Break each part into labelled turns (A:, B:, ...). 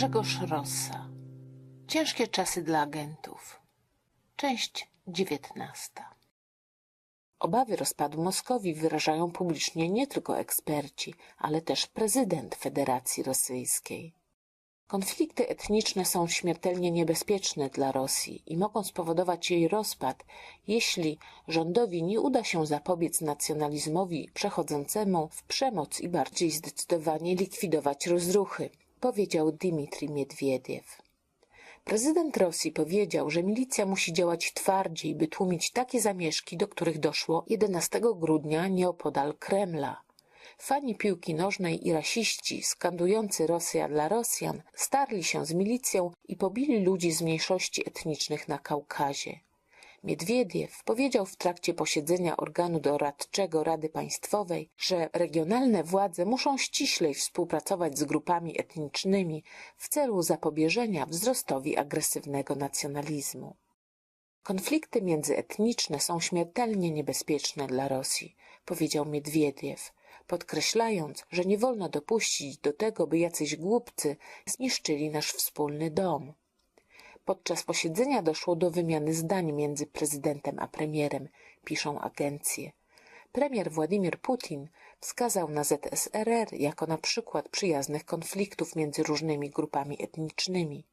A: Grzegorz Rossa. Ciężkie czasy dla agentów. Część dziewiętnasta. Obawy rozpadu Moskowii wyrażają publicznie nie tylko eksperci, ale też prezydent Federacji Rosyjskiej. Konflikty etniczne są śmiertelnie niebezpieczne dla Rosji i mogą spowodować jej rozpad, jeśli rządowi nie uda się zapobiec nacjonalizmowi przechodzącemu w przemoc i bardziej zdecydowanie likwidować rozruchy, powiedział Dmitrij Miedwiediew. Prezydent Rosji powiedział, że milicja musi działać twardziej, by tłumić takie zamieszki, do których doszło 11 grudnia nieopodal Kremla. Fani piłki nożnej i rasiści skandujący Rosja dla Rosjan starli się z milicją i pobili ludzi z mniejszości etnicznych na Kaukazie. Miedwiediew powiedział w trakcie posiedzenia organu doradczego Rady Państwowej, że regionalne władze muszą ściślej współpracować z grupami etnicznymi w celu zapobieżenia wzrostowi agresywnego nacjonalizmu. Konflikty międzyetniczne są śmiertelnie niebezpieczne dla Rosji, powiedział Miedwiediew, podkreślając, że nie wolno dopuścić do tego, by jacyś głupcy zniszczyli nasz wspólny dom. Podczas posiedzenia doszło do wymiany zdań między prezydentem a premierem, piszą agencje. Premier Władimir Putin wskazał na ZSRR jako na przykład przyjaznych konfliktów między różnymi grupami etnicznymi.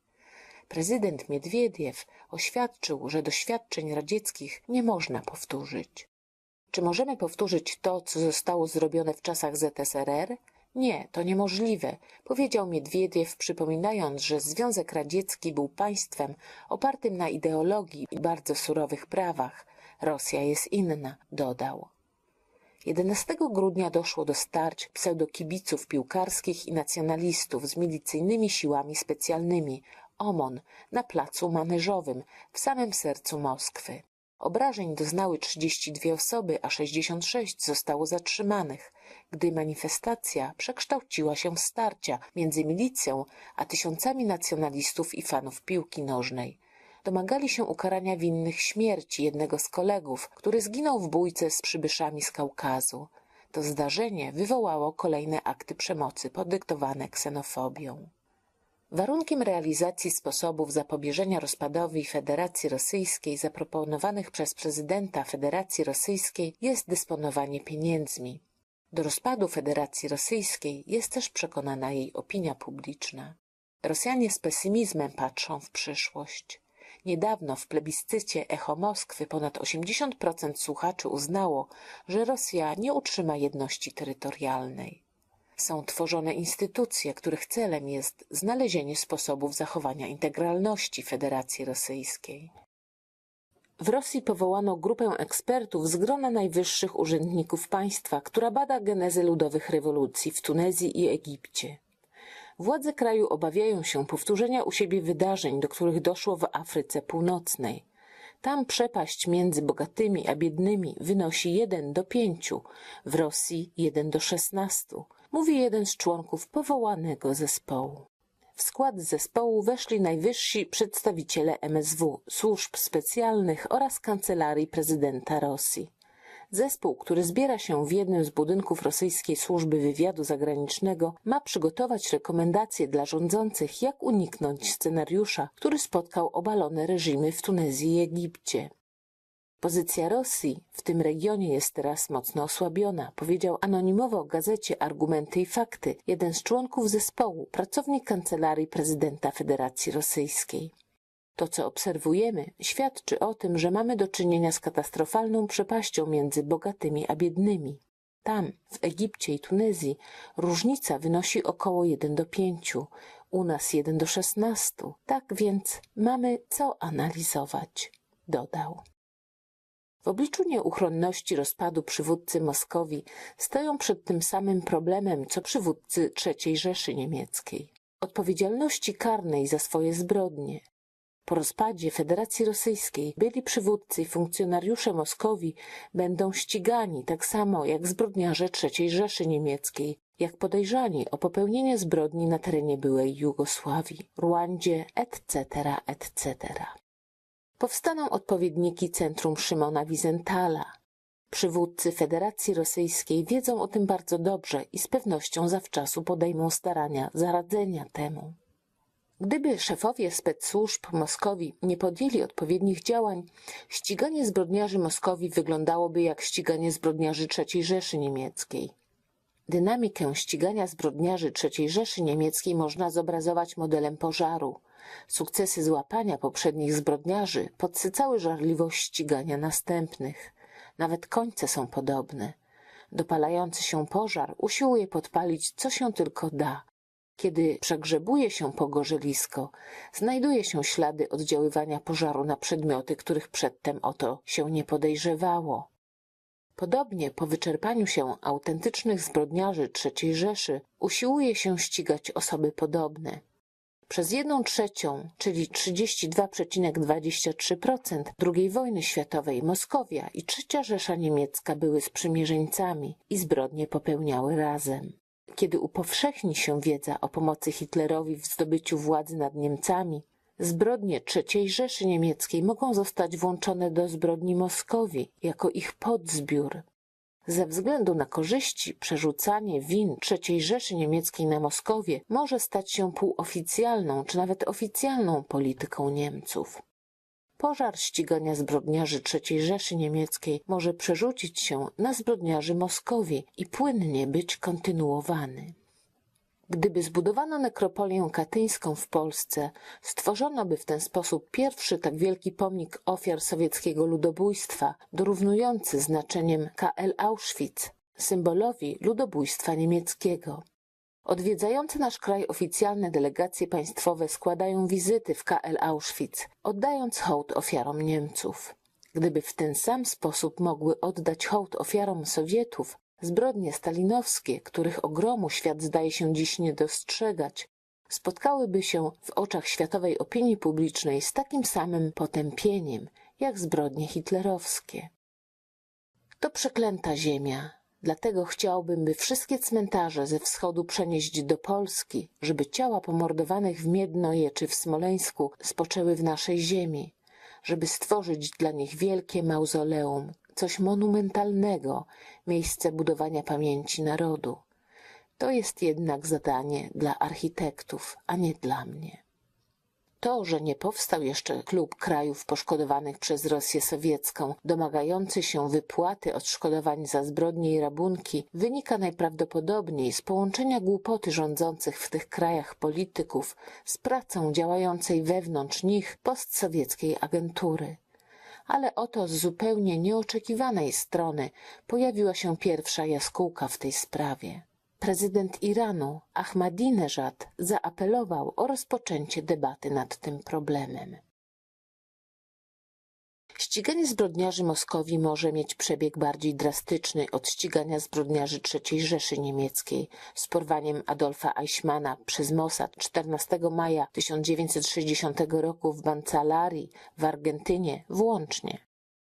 A: Prezydent Miedwiediew oświadczył, że doświadczeń radzieckich nie można powtórzyć. Czy możemy powtórzyć to, co zostało zrobione w czasach ZSRR? Nie, to niemożliwe, powiedział Miedwiediew, przypominając, że Związek Radziecki był państwem opartym na ideologii i bardzo surowych prawach. Rosja jest inna, dodał. 11 grudnia doszło do starć pseudokibiców piłkarskich i nacjonalistów z milicyjnymi siłami specjalnymi OMON na placu Maneżowym w samym sercu Moskwy. Obrażeń doznały 32 osoby, a 66 zostało zatrzymanych, gdy manifestacja przekształciła się w starcia między milicją a tysiącami nacjonalistów i fanów piłki nożnej. Domagali się ukarania winnych śmierci jednego z kolegów, który zginął w bójce z przybyszami z Kaukazu. To zdarzenie wywołało kolejne akty przemocy podyktowane ksenofobią. Warunkiem realizacji sposobów zapobieżenia rozpadowi Federacji Rosyjskiej zaproponowanych przez prezydenta Federacji Rosyjskiej jest dysponowanie pieniędzmi. Do rozpadu Federacji Rosyjskiej jest też przekonana jej opinia publiczna. Rosjanie z pesymizmem patrzą w przyszłość. Niedawno w plebiscycie Echo Moskwy ponad 80% słuchaczy uznało, że Rosja nie utrzyma jedności terytorialnej. Są tworzone instytucje, których celem jest znalezienie sposobów zachowania integralności Federacji Rosyjskiej. W Rosji powołano grupę ekspertów z grona najwyższych urzędników państwa, która bada genezę ludowych rewolucji w Tunezji i Egipcie. Władze kraju obawiają się powtórzenia u siebie wydarzeń, do których doszło w Afryce Północnej. Tam przepaść między bogatymi a biednymi wynosi 1 do 5, w Rosji 1 do 16, mówi jeden z członków powołanego zespołu. W skład zespołu weszli najwyżsi przedstawiciele MSW, służb specjalnych oraz kancelarii prezydenta Rosji. Zespół, który zbiera się w jednym z budynków rosyjskiej służby wywiadu zagranicznego, ma przygotować rekomendacje dla rządzących, jak uniknąć scenariusza, który spotkał obalone reżimy w Tunezji i Egipcie. Pozycja Rosji w tym regionie jest teraz mocno osłabiona, powiedział anonimowo gazecie Argumenty i Fakty jeden z członków zespołu, pracownik kancelarii prezydenta Federacji Rosyjskiej. To, co obserwujemy, świadczy o tym, że mamy do czynienia z katastrofalną przepaścią między bogatymi a biednymi. Tam, w Egipcie i Tunezji, różnica wynosi około 1 do 5, u nas 1 do 16. Tak więc mamy co analizować, dodał. W obliczu nieuchronności rozpadu przywódcy Moskowi stoją przed tym samym problemem, co przywódcy III Rzeszy Niemieckiej. Odpowiedzialności karnej za swoje zbrodnie. Po rozpadzie Federacji Rosyjskiej byli przywódcy i funkcjonariusze Moskowi będą ścigani tak samo jak zbrodniarze III Rzeszy Niemieckiej, jak podejrzani o popełnienie zbrodni na terenie byłej Jugosławii, Rwandzie, etc., etc powstaną odpowiedniki Centrum Szymona Wizentala. Przywódcy Federacji Rosyjskiej wiedzą o tym bardzo dobrze i z pewnością zawczasu podejmą starania zaradzenia temu. Gdyby szefowie specsłużb Moskowi nie podjęli odpowiednich działań, ściganie zbrodniarzy Moskowi wyglądałoby jak ściganie zbrodniarzy III Rzeszy Niemieckiej. Dynamikę ścigania zbrodniarzy III Rzeszy Niemieckiej można zobrazować modelem pożaru. Sukcesy złapania poprzednich zbrodniarzy podsycały żarliwość ścigania następnych. Nawet końce są podobne. Dopalający się pożar usiłuje podpalić co się tylko da. Kiedy przegrzebuje się pogorzelisko, znajduje się ślady oddziaływania pożaru na przedmioty, których przedtem o to się nie podejrzewało. Podobnie po wyczerpaniu się autentycznych zbrodniarzy III Rzeszy usiłuje się ścigać osoby podobne. Przez jedną trzecią, czyli 32,23% II wojny światowej Moskowia i III Rzesza Niemiecka były sprzymierzeńcami i zbrodnie popełniały razem. Kiedy upowszechni się wiedza o pomocy Hitlerowi w zdobyciu władzy nad Niemcami, zbrodnie III Rzeszy Niemieckiej mogą zostać włączone do zbrodni Moskowi jako ich podzbiór. Ze względu na korzyści przerzucanie win III Rzeszy Niemieckiej na Moskowię może stać się półoficjalną czy nawet oficjalną polityką Niemców. Pożar ścigania zbrodniarzy III Rzeszy Niemieckiej może przerzucić się na zbrodniarzy Moskowi i płynnie być kontynuowany. Gdyby zbudowano nekropolię katyńską w Polsce, stworzono by w ten sposób pierwszy tak wielki pomnik ofiar sowieckiego ludobójstwa, dorównujący znaczeniem KL Auschwitz, symbolowi ludobójstwa niemieckiego. Odwiedzające nasz kraj oficjalne delegacje państwowe składają wizyty w KL Auschwitz, oddając hołd ofiarom Niemców. Gdyby w ten sam sposób mogły oddać hołd ofiarom Sowietów, zbrodnie stalinowskie, których ogromu świat zdaje się dziś nie dostrzegać, spotkałyby się w oczach światowej opinii publicznej z takim samym potępieniem, jak zbrodnie hitlerowskie. To przeklęta ziemia, Dlatego chciałbym, by wszystkie cmentarze ze wschodu przenieść do Polski, żeby ciała pomordowanych w Miednoje czy w Smoleńsku spoczęły w naszej ziemi, żeby stworzyć dla nich wielkie mauzoleum, coś monumentalnego, miejsce budowania pamięci narodu. To jest jednak zadanie dla architektów, a nie dla mnie. To, że nie powstał jeszcze klub krajów poszkodowanych przez Rosję sowiecką, domagający się wypłaty odszkodowań za zbrodnie i rabunki, wynika najprawdopodobniej z połączenia głupoty rządzących w tych krajach polityków z pracą działającej wewnątrz nich postsowieckiej agentury. Ale oto z zupełnie nieoczekiwanej strony pojawiła się pierwsza jaskółka w tej sprawie. Prezydent Iranu Ahmadinejad zaapelował o rozpoczęcie debaty nad tym problemem. Ściganie zbrodniarzy Moskowi może mieć przebieg bardziej drastyczny od ścigania zbrodniarzy III Rzeszy Niemieckiej z porwaniem Adolfa Eichmana przez Mossad 14 maja 1960 roku w Bancalarii w Argentynie włącznie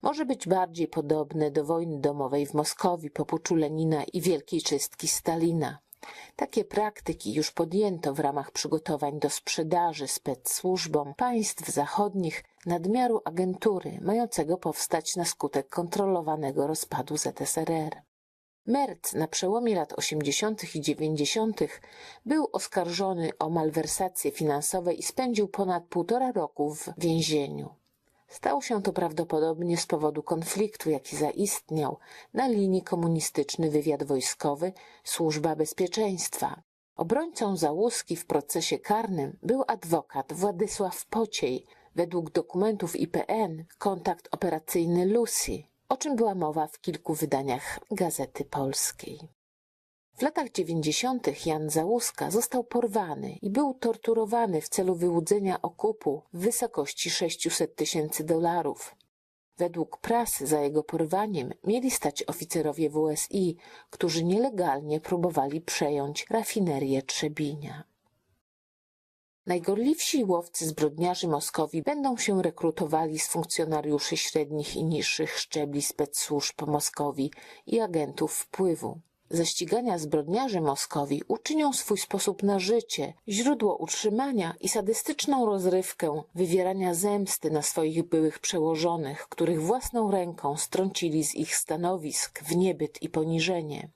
A: może być bardziej podobne do wojny domowej w Moskowi po puczu Lenina i wielkiej czystki Stalina. Takie praktyki już podjęto w ramach przygotowań do sprzedaży specsłużbom państw zachodnich nadmiaru agentury mającego powstać na skutek kontrolowanego rozpadu ZSRR. Merc na przełomie lat 80. i 90. był oskarżony o malwersacje finansowe i spędził ponad półtora roku w więzieniu. Stało się to prawdopodobnie z powodu konfliktu, jaki zaistniał na linii komunistyczny wywiad wojskowy, służba bezpieczeństwa. Obrońcą Załuski w procesie karnym był adwokat Władysław Pociej, według dokumentów IPN kontakt operacyjny Lucy, o czym była mowa w kilku wydaniach Gazety Polskiej. W latach dziewięćdziesiątych Jan Załuska został porwany i był torturowany w celu wyłudzenia okupu w wysokości 600 tysięcy dolarów. Według prasy za jego porwaniem mieli stać oficerowie WSI, którzy nielegalnie próbowali przejąć rafinerię Trzebinia. Najgorliwsi łowcy zbrodniarzy Moskowi będą się rekrutowali z funkcjonariuszy średnich i niższych szczebli specsłużb Moskowi i agentów wpływu ze ścigania zbrodniarzy Moskowi uczynią swój sposób na życie, źródło utrzymania i sadystyczną rozrywkę wywierania zemsty na swoich byłych przełożonych, których własną ręką strącili z ich stanowisk w niebyt i poniżenie.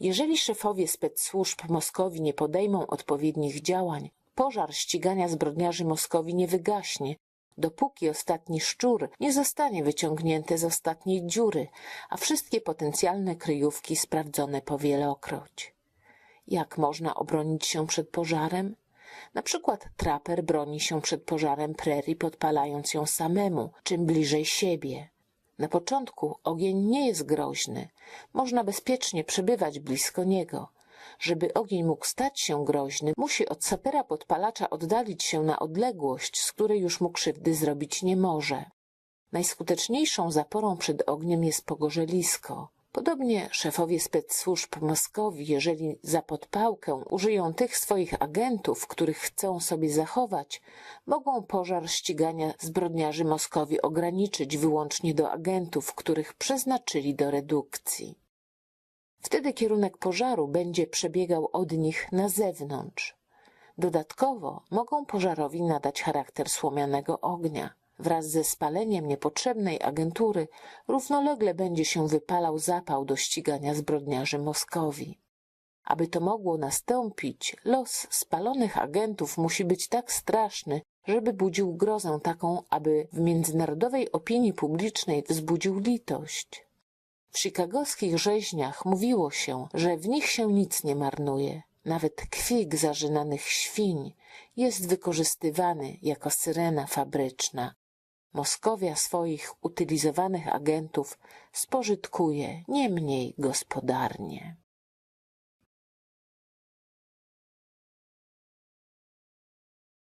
A: Jeżeli szefowie specsłużb Moskowi nie podejmą odpowiednich działań, pożar ścigania zbrodniarzy Moskowi nie wygaśnie, dopóki ostatni szczur nie zostanie wyciągnięty z ostatniej dziury, a wszystkie potencjalne kryjówki sprawdzone powielokroć. Jak można obronić się przed pożarem? Na przykład traper broni się przed pożarem prerii podpalając ją samemu, czym bliżej siebie. Na początku ogień nie jest groźny. Można bezpiecznie przebywać blisko niego. Żeby ogień mógł stać się groźny, musi od sapera podpalacza oddalić się na odległość, z której już mu krzywdy zrobić nie może. Najskuteczniejszą zaporą przed ogniem jest pogorzelisko. Podobnie szefowie specsłużb Moskowi, jeżeli za podpałkę użyją tych swoich agentów, których chcą sobie zachować, mogą pożar ścigania zbrodniarzy Moskowi ograniczyć wyłącznie do agentów, których przeznaczyli do redukcji. Wtedy kierunek pożaru będzie przebiegał od nich na zewnątrz. Dodatkowo mogą pożarowi nadać charakter słomianego ognia. Wraz ze spaleniem niepotrzebnej agentury równolegle będzie się wypalał zapał do ścigania zbrodniarzy Moskowi. Aby to mogło nastąpić, los spalonych agentów musi być tak straszny, żeby budził grozę taką, aby w międzynarodowej opinii publicznej wzbudził litość. Chicagowskich rzeźniach mówiło się, że w nich się nic nie marnuje. Nawet kwik zażynanych świń jest wykorzystywany jako syrena fabryczna. Moskowia swoich utylizowanych agentów spożytkuje nie mniej gospodarnie.